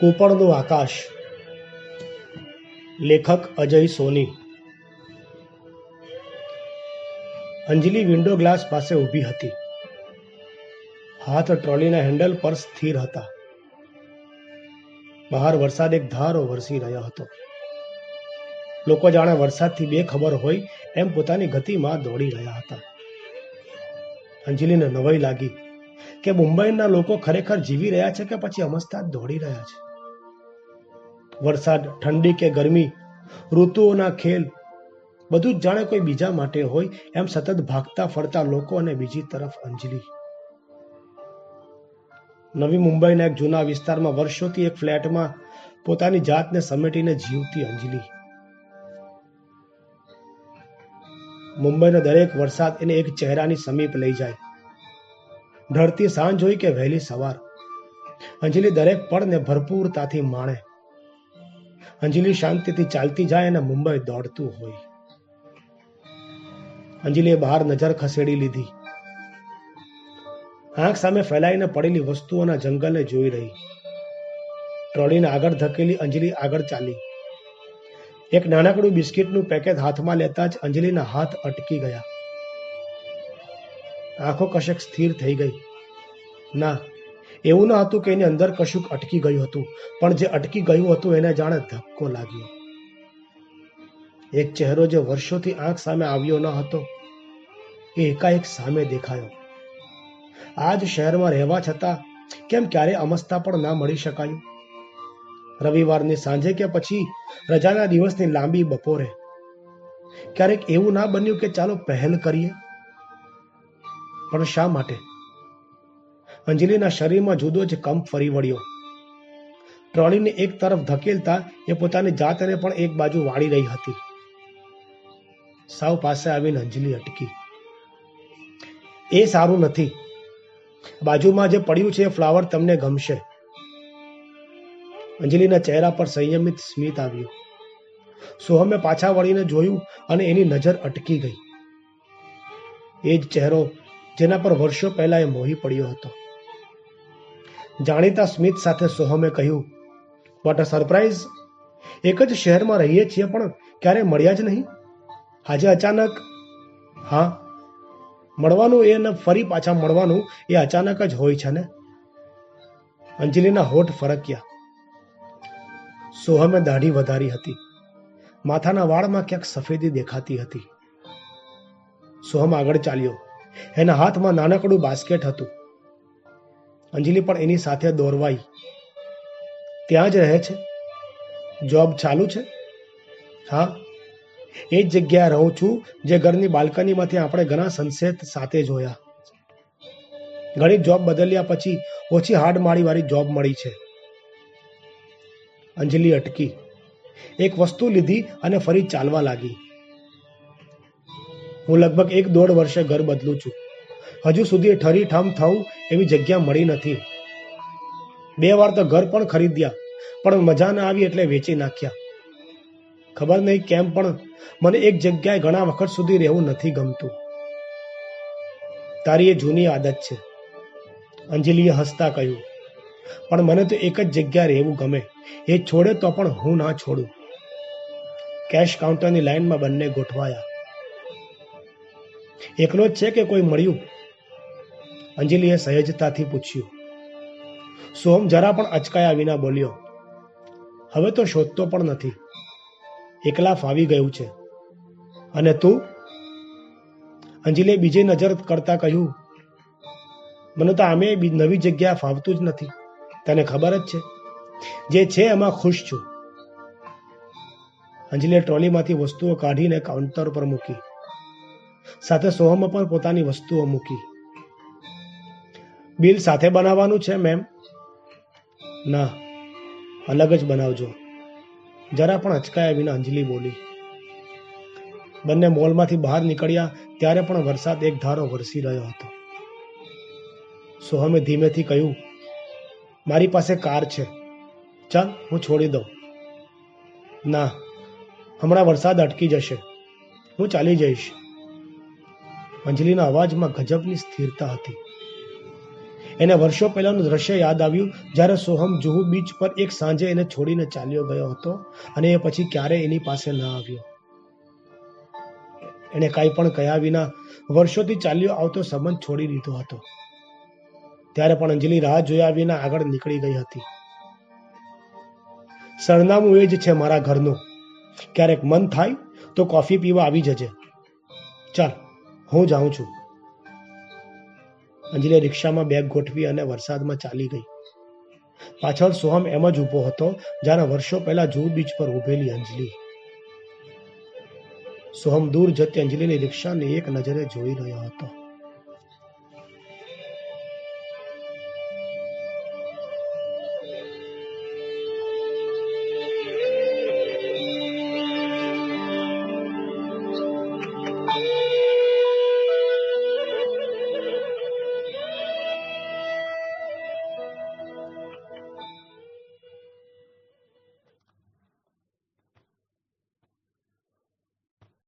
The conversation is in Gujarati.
કોપણનું આકાશ. લેખક અજય સોની. અંજલિ વિન્ડો ગ્લાસ પાસે ઊભી હતી. હાથ ટ્રોલીના હેન્ડલ પર સ્થિર હતા. બહાર વરસાદ એક ધારો વરસી રહ્યો હતો. લોકો જાણે વરસાદથી બેખબર હોય એમ પોતાની ગતિમાં દોડી રહ્યા હતા. અંજલિને નવાઈ લાગી કે મુંબઈના લોકો ખરેખર જીવી રહ્યા છે કે પછી અમસ્તા દોડી રહ્યા છે? વરસાદ, ઠંડી કે ગરમી, ઋતુઓના ખેલ, બધું જ જાણે કોઈ બીજા માટે હોય એમ સતત ભાગતા ફરતા લોકો અને બીજી તરફ અંજલિ. નવી મુંબઈના એક જૂના વિસ્તારમાં વર્ષોથી એક ફ્લેટમાં પોતાની જાતને સમેટીને જીવતી અંજલિ. મુંબઈનો દરેક વરસાદ એને એક ચહેરાની સમીપ લઈ જાય. ઢળતી સાંજ હોય કે વહેલી સવાર. અંજલિ દરેક પળને ભરપૂરતાથી માણે. અંજલિ શાંતિથી ચાલતી જાય અને મુંબઈ દોડતું હોય. અંજલિએ બહાર નજર ખસેડી લીધી. આંખ સામે ફેલાઈને પડેલી વસ્તુઓના જંગલને જોઈ રહી. ટ્રોલીને આગળ ધકેલી અંજલિ આગળ ચાલી. એક નાનકડું બિસ્કિટનું પેકેટ હાથમાં લેતા જ અંજલિના હાથ અટકી ગયા. આંખો કશેક સ્થિર થઈ ગઈ. ના એવું ન હતું કે એની અંદર કશુંક અટકી ગયું હતું, પણ જે અટકી ગયું હતું એને જાણે ધક્કો લાગ્યો. એક ચહેરો જે વર્ષોથી આંખ સામે આવ્યો ન હતો, એ એકાએક સામે દેખાયો. આજ શહેરમાં રહેવા છતાં કેમ ક્યારે અમસ્તા પણ ના મળી શકાયું? રવિવારની સાંજે કે પછી રજાના દિવસની લાંબી બપોરે? ક્યારેક એવું ના બન્યું કે ચાલો પહેલ કરીએ? પણ શા માટે? અંજલિના શરીરમાં જુદો જ કંપ ફરી વળ્યો. ટ્રોલીને એક તરફ ધકેલતા એ પોતાની જાતને પણ એક બાજુ વાળી રહી હતી. સાવ પાસે આવીને અંજલિ અટકી. એ સારું નથી. બાજુમાં જે પડ્યું છે એ ફ્લાવર તમને ગમશે. અંજલિના ચહેરા પર સંયમિત સ્મિત આવ્યું. સોહમે પાછા વળીને જોયું અને એની નજર અટકી ગઈ. એ જ ચહેરો જેના પર વર્ષો પહેલા એ મોહી પડ્યો હતો. જાણીતા સ્મિત સાથે સોહમે કહ્યું વોટ અ સરપ્રાઈઝ એક જ શહેરમાં રહીએ છીએ પણ ક્યારે મળ્યા જ નહીં. આજે અચાનક હા, મળવાનું એ ને, ફરી પાછા મળવાનું એ અચાનક જ હોય છે ને. અંજલિના હોઠ ફરક્યા. સોહમે દાઢી વધારી હતી. માથાના વાળમાં ક્યાંક સફેદી દેખાતી હતી. સોહમ આગળ ચાલ્યો. એના હાથમાં નાનકડું બાસ્કેટ હતું. અંજલિ પણ એની સાથે દોરવાઈ. ત્યાં જ રહે છે. જોબ ચાલુ છે? હા. એ જ જગ્યાએ રહું છું જે ઘરની બાલ્કનીમાંથી આપણે ઘણા સનસેટ સાથે જોયા. ઘણી જોબ બદલ્યા પછી ઓછી હાડ માળીવાળી જોબ મળી છે. અંજલિ અટકી. એક વસ્તુ લીધી અને ફરી ચાલવા લાગી. હું લગભગ એક દોઢ વર્ષે ઘર બદલું છું. હજુ સુધી ઠરી ઠામ થવું એવી જગ્યા મળી નથી. બે વાર તો ઘર પણ ખરીદ્યા, પણ મજા ના આવી એટલે વેચી નાખ્યા. ખબર નહીં કેમ પણ મને એક જગ્યાએ ઘણા વખત સુધી રહેવું નથી ગમતું. તારી એ જૂની આદત છે. અંજલિએ હસતા કહ્યું, પણ મને તો એક જ જગ્યા રહેવું ગમે, એ છોડે તો પણ હું ના છોડું. કેશ કાઉન્ટરની લાઈનમાં બંને ગોઠવાયા. એકલો જ છે કે કોઈ મળ્યું? અંજલિએ સહેજતાથી પૂછ્યું, સોમ જરા પણ અચકાયા વિના બોલ્યો, હવે તો શોધતો પણ નથી. એકલા ફાવી ગયું છે. અને તું? અંજલિએ બીજી નજર કરતા કહ્યું, મને તો આમે નવી જગ્યા ફાવતું જ નથી. તને ખબર જ છે. જે છે એમાં ખુશ છું. અંજલિએ ટ્રોલીમાંથી વસ્તુઓ કાઢીને કાઉન્ટર પર મૂકી, સાથે સોહમ પણ પોતાની વસ્તુઓ મૂકી. બિલ સાથે બનાવવાનું છે મેમ ના. અલગ જ બનાવજો. જરા પણ અચકાયા વિના અંજલિ બોલી. બંને મોલમાંથી બહાર નીકળ્યા ત્યારે પણ વરસાદ એક ધારો વરસી રહ્યો હતો. સોહમે ધીમેથી કહ્યું, મારી પાસે કાર છે. ચાલ, હું છોડી દઉં. ના. હમણાં વરસાદ અટકી જશે. હું ચાલી જઈશ. અંજલિના અવાજમાં ગજબની સ્થિરતા હતી. એને વર્ષો પહેલાનું દ્રશ્ય યાદ આવ્યું, જ્યારે સોહમ જુહુ બીચ પર એક સાંજે એને છોડીને ચાલ્યો ગયો હતો અને એ પછી ક્યારેય એની પાસે ન આવ્યો. એણે કાંઈ પણ કહ્યા વિના વર્ષોથી ચાલ્યો આવતો સંબંધ છોડી દીધો હતો. ત્યારે પણ અંજલિ રાહ જોયા વિના આગળ નીકળી ગઈ હતી. સરનામું એ જ છે મારા ઘરનું. ક્યારેક મન થાય તો કોફી પીવા આવી જજે. ચાલ, હું જાઉં છું. અંજલિ રિક્ષામાં બેગ ગોઠવી અને વરસાદમાં ચાલી ગઈ. પાછળ સોહમ એમ જ ઊભો હતો જ્યારે વર્ષો પહેલા જૂ બીચ પર ઊભેલી અંજલિ. સોહમ દૂર જતી અંજલિની રિક્ષાને એક નજરે જોઈ રહ્યો હતો.